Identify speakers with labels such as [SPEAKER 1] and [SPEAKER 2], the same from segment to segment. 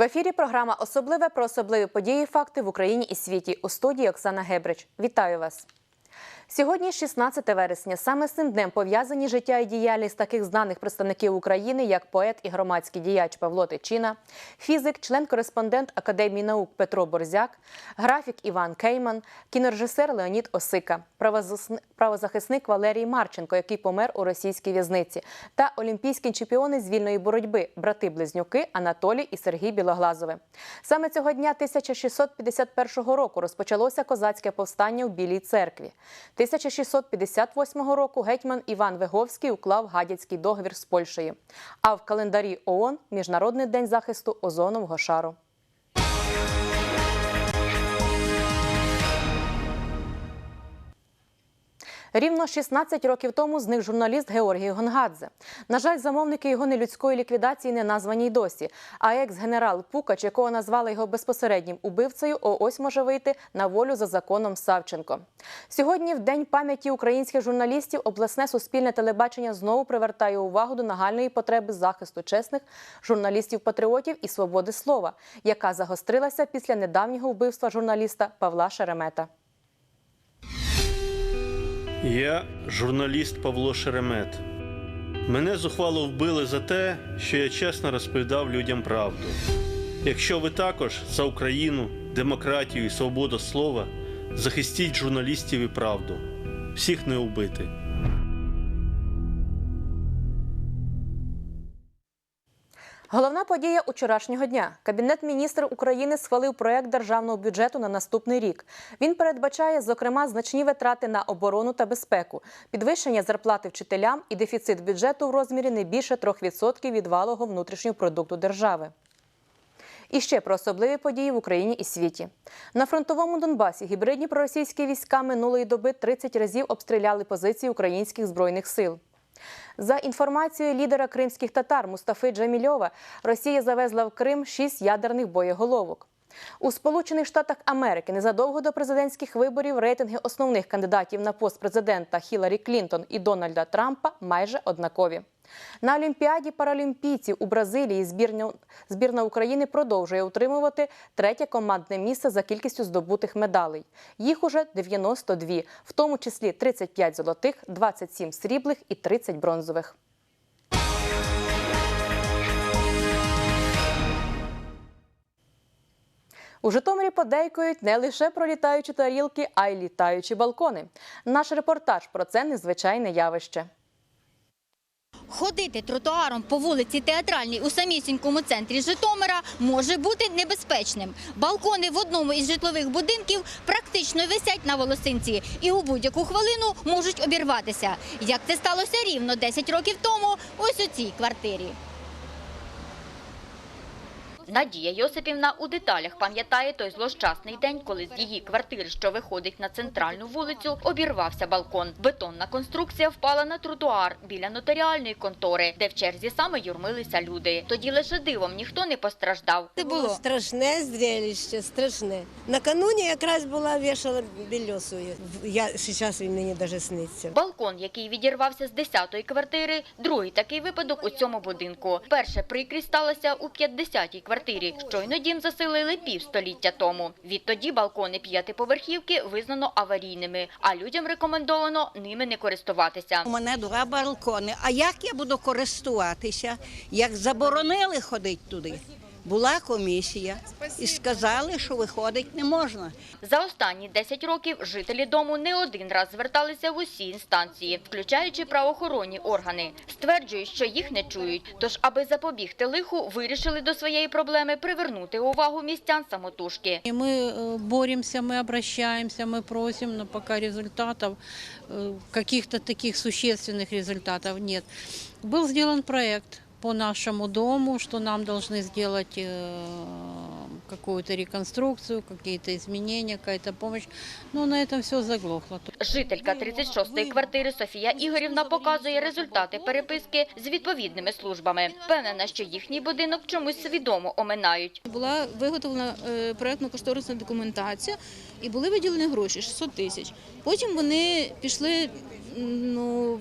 [SPEAKER 1] В ефірі програма Особливе про особливі події, факти в Україні і світі у студії Оксана Гебрич. Вітаю вас. Сьогодні 16 вересня. Саме з цим днем пов'язані життя і діяльність таких знаних представників України, як поет і громадський діяч Павло Тичина, фізик, член-кореспондент Академії наук Петро Борзяк, графік Іван Кейман, кінорежисер Леонід Осика, правозахисник Валерій Марченко, який помер у російській в'язниці, та олімпійські чемпіони з вільної боротьби, брати-близнюки Анатолій і Сергій Білоглазове. Саме цього дня 1651 року розпочалося козацьке повстання у Білій церкві. 1658 року гетьман Іван Виговський уклав гадяцький договір з Польщею. А в календарі ООН – Міжнародний день захисту озонового шару. Рівно 16 років тому зник журналіст Георгій Гонгадзе. На жаль, замовники його нелюдської ліквідації не названі й досі. А екс-генерал Пукач, якого назвали його безпосереднім убивцею, ось може вийти на волю за законом Савченко. Сьогодні, в день пам'яті українських журналістів, обласне суспільне телебачення знову привертає увагу до нагальної потреби захисту чесних журналістів-патріотів і свободи слова, яка загострилася після недавнього вбивства журналіста Павла Шеремета.
[SPEAKER 2] Я журналіст Павло Шеремет. Мене зухвало вбили за те, що я чесно розповідав людям правду. Якщо ви також за Україну, демократію і свободу слова, захистіть журналістів і правду. Всіх не убити.
[SPEAKER 1] Головна подія учорашнього дня. Кабінет міністрів України схвалив проект державного бюджету на наступний рік. Він передбачає, зокрема, значні витрати на оборону та безпеку, підвищення зарплати вчителям і дефіцит бюджету в розмірі не більше 3% від валового внутрішнього продукту держави. І ще про особливі події в Україні і світі. На фронтовому Донбасі гібридні проросійські війська минулої доби 30 разів обстріляли позиції українських збройних сил. За інформацією лідера кримських татар Мустафи Джамільова, Росія завезла в Крим шість ядерних боєголовок. У Сполучених Штатах Америки незадовго до президентських виборів рейтинги основних кандидатів на пост президента Хіларі Клінтон і Дональда Трампа майже однакові. На Олімпіаді паралімпійців у Бразилії збірна України продовжує утримувати третє командне місце за кількістю здобутих медалей. Їх уже 92, в тому числі 35 золотих, 27 сріблих і 30 бронзових. У Житомирі подейкують не лише про літаючі тарілки, а й літаючі балкони. Наш репортаж про це незвичайне явище.
[SPEAKER 3] Ходити тротуаром по вулиці Театральній у самісінькому центрі Житомира може бути небезпечним. Балкони в одному із житлових будинків практично висять на волосинці і у будь-яку хвилину можуть обірватися. Як це сталося рівно 10 років тому ось у цій квартирі. Надія Йосипівна у деталях пам'ятає той злощасний день, коли з її квартири, що виходить на центральну вулицю, обірвався балкон. Бетонна конструкція впала на тротуар біля нотаріальної контори, де в черзі саме юрмилися люди. Тоді лише дивом ніхто не постраждав.
[SPEAKER 4] Це було страшне зрелище, страшне. Накануні якраз була вішала бельосую. Я зараз він мені навіть сниться.
[SPEAKER 3] Балкон, який відірвався з 10-ї квартири, другий такий випадок у цьому будинку. Перша прикрість сталася у 50-й квартирі. Щойно дім заселили півстоліття тому. Відтоді балкони п'ятиповерхівки визнано аварійними, а людям рекомендовано ними не користуватися.
[SPEAKER 5] У мене два балкони. А як я буду користуватися? Як заборонили ходити туди? Була комісія і сказали, що виходити не можна.
[SPEAKER 3] За останні 10 років жителі дому не один раз зверталися в усі інстанції, включаючи правоохоронні органи. Стверджують, що їх не чують. Тож, аби запобігти лиху, вирішили до своєї проблеми привернути увагу містян самотужки.
[SPEAKER 6] И мы э, боремся, мы обращаемся, мы просим, но пока результатов, э, каких-то таких существенных результатов нет. Был сделан проект по нашему дому, что нам должны сделать э, какую-то реконструкцию, какие-то изменения, какая-то помощь. Но на этом все заглохло.
[SPEAKER 3] Жителька 36-ї квартири Софія Ігорівна показує результати переписки з відповідними службами. Впевнена, що їхній будинок чомусь свідомо оминають.
[SPEAKER 7] Була виготовлена е, проєктно-кошторисна документація і були виділені гроші 600 тисяч. Потім вони пішли м, ну,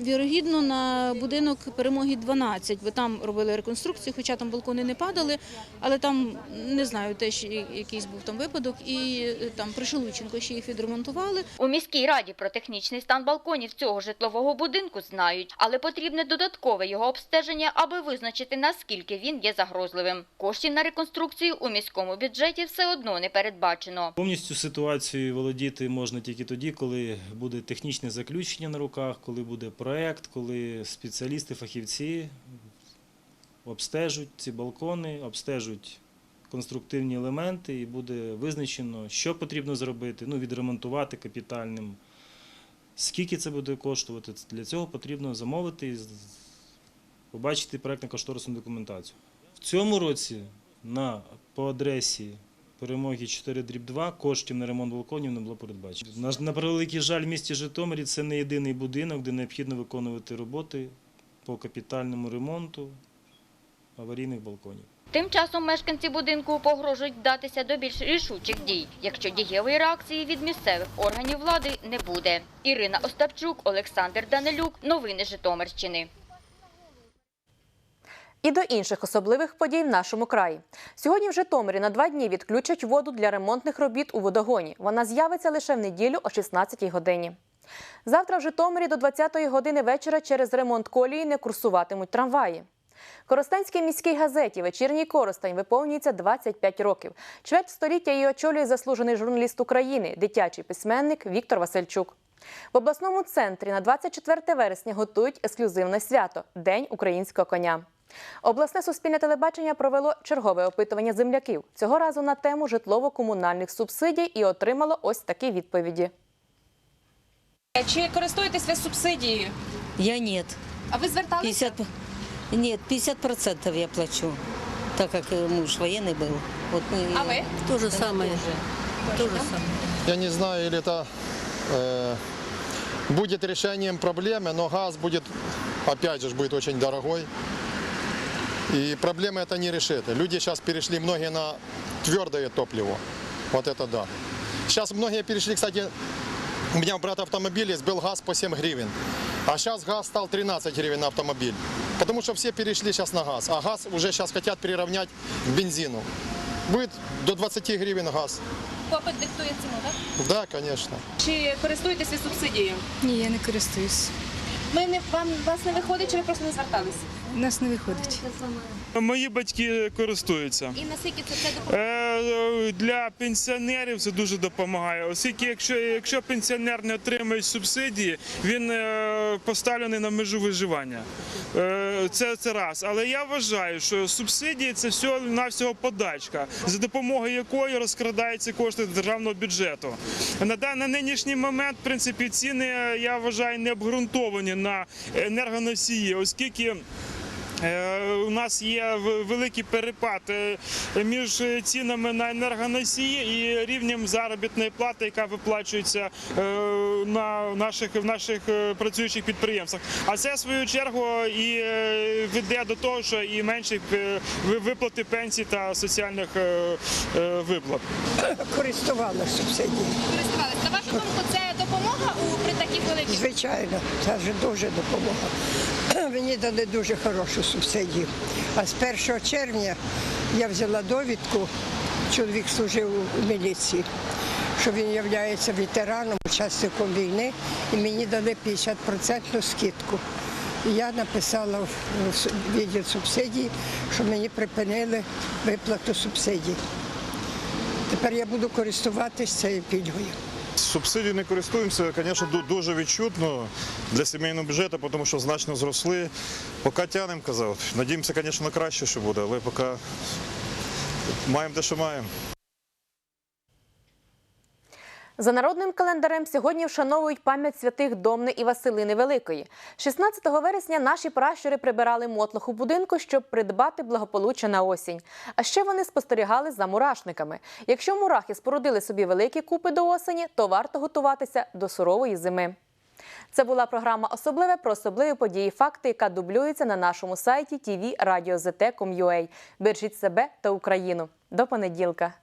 [SPEAKER 7] вірогідно на будинок перемоги 12, бо там робили реконструкцію, хоча там балкони не падали, але там не знаю, теж якийсь був там випадок, і е, там при Шелудченко ще їх відремонтували.
[SPEAKER 3] У міській раді про технічний стан балконів цього житлового будинку знають, але потрібне додаткове його обстеження, аби визначити, наскільки він є загрозливим. Коштів на реконструкцію у міському бюджеті все одно не передбачено.
[SPEAKER 8] Повністю ситуацією володіти можна тільки тоді, коли буде технічне заключення на руках, коли буде проект, коли спеціалісти, фахівці обстежуть ці балкони, обстежуть конструктивні елементи і буде визначено, що потрібно зробити, ну, відремонтувати капітальним. Скільки це буде коштувати? Для цього потрібно замовити і побачити проектно-кошторисну документацію. В цьому році на, по адресі перемоги 4 дріб 2 коштів на ремонт балконів не було передбачено. На, на превеликий жаль, в місті Житомирі це не єдиний будинок, де необхідно виконувати роботи по капітальному ремонту аварійних балконів.
[SPEAKER 3] Тим часом мешканці будинку погрожують вдатися до більш рішучих дій, якщо дієвої реакції від місцевих органів влади не буде. Ірина Остапчук, Олександр Данилюк. Новини Житомирщини.
[SPEAKER 1] І до інших особливих подій в нашому краї. Сьогодні в Житомирі на два дні відключать воду для ремонтних робіт у водогоні. Вона з'явиться лише в неділю о 16-й годині. Завтра в Житомирі до 20-ї години вечора через ремонт колії не курсуватимуть трамваї. Коростенській міській газеті Вечірній Коростень виповнюється 25 років. Чверть століття її очолює заслужений журналіст України, дитячий письменник Віктор Васильчук. В обласному центрі на 24 вересня готують ексклюзивне свято День українського коня. Обласне суспільне телебачення провело чергове опитування земляків цього разу на тему житлово-комунальних субсидій і отримало ось такі відповіді.
[SPEAKER 9] Чи користуєтесь ви субсидією?
[SPEAKER 10] Я нет.
[SPEAKER 9] А ви зверталися?
[SPEAKER 10] 50, нет, 50 процентов я плачу, так как э, муж военный был. Вот мы,
[SPEAKER 9] А вы?
[SPEAKER 10] То же самое. То же самое.
[SPEAKER 11] Я не знаю, или это э, будет решением проблемы, но газ будет, опять же, будет очень дорогой. И проблемы это не решит. Люди сейчас перешли многие на твердое топливо. Вот это да. Сейчас многие перешли, кстати, у меня у брата автомобиль есть, был газ по 7 гривен. А сейчас газ стал 13 гривен на автомобиль. Потому что все перешли сейчас на газ. А газ уже сейчас хотят приравнять к бензину. Будет до 20 гривен газ.
[SPEAKER 9] Попит диктує ціну, так?
[SPEAKER 11] Да, конечно.
[SPEAKER 9] Чи користуєтесь ви субсидією?
[SPEAKER 12] Ні, я не користуюсь.
[SPEAKER 9] Ми не вам вас не виходить, чи ви просто не звертались?
[SPEAKER 12] У нас не виходить.
[SPEAKER 13] Мої батьки користуються.
[SPEAKER 9] І наскільки це це допомагає?
[SPEAKER 13] Е, Для пенсіонерів це дуже допомагає, оскільки якщо, якщо пенсіонер не отримує субсидії, він е, поставлений на межу виживання. Е, Це, це раз. Але я вважаю, що субсидії це всього навсього подачка, за допомогою якої розкрадаються кошти державного бюджету. На, на нинішній момент, в принципі, ціни я вважаю не обґрунтовані на енергоносії, оскільки. Е, У нас є великий перепад між цінами на енергоносії і рівнем заробітної плати, яка виплачується е, на наших в наших е, працюючих підприємствах. А це в свою чергу і веде до того, що і менші виплати пенсій та соціальних виплат.
[SPEAKER 4] Користувалася субсидією.
[SPEAKER 9] Користувались. На вашу думку, це допомога у при таких великих?
[SPEAKER 4] Звичайно, це вже дуже допомога. Мені дали дуже хорошу субсидію. А з 1 червня я взяла довідку, чоловік служив у міліції, що він є ветераном, учасником війни, і мені дали 50% скидку. Я написала в відділ субсидій, що мені припинили виплату субсидій. Тепер я буду користуватися цією пільгою.
[SPEAKER 11] Субсидії не користуємося, звісно, дуже відчутно для сімейного бюджету, тому що значно зросли. Поки тянемо, казав. Надіємося, звісно, на краще, що буде, але поки маємо те, що маємо.
[SPEAKER 1] За народним календарем сьогодні вшановують пам'ять святих Домни і Василини Великої. 16 вересня наші пращури прибирали мотлох у будинку, щоб придбати благополуччя на осінь. А ще вони спостерігали за мурашниками. Якщо мурахи спорудили собі великі купи до осені, то варто готуватися до сурової зими. Це була програма Особливе про особливі події, факти, яка дублюється на нашому сайті tvradio.zt.com.ua. Бережіть себе та Україну. До понеділка.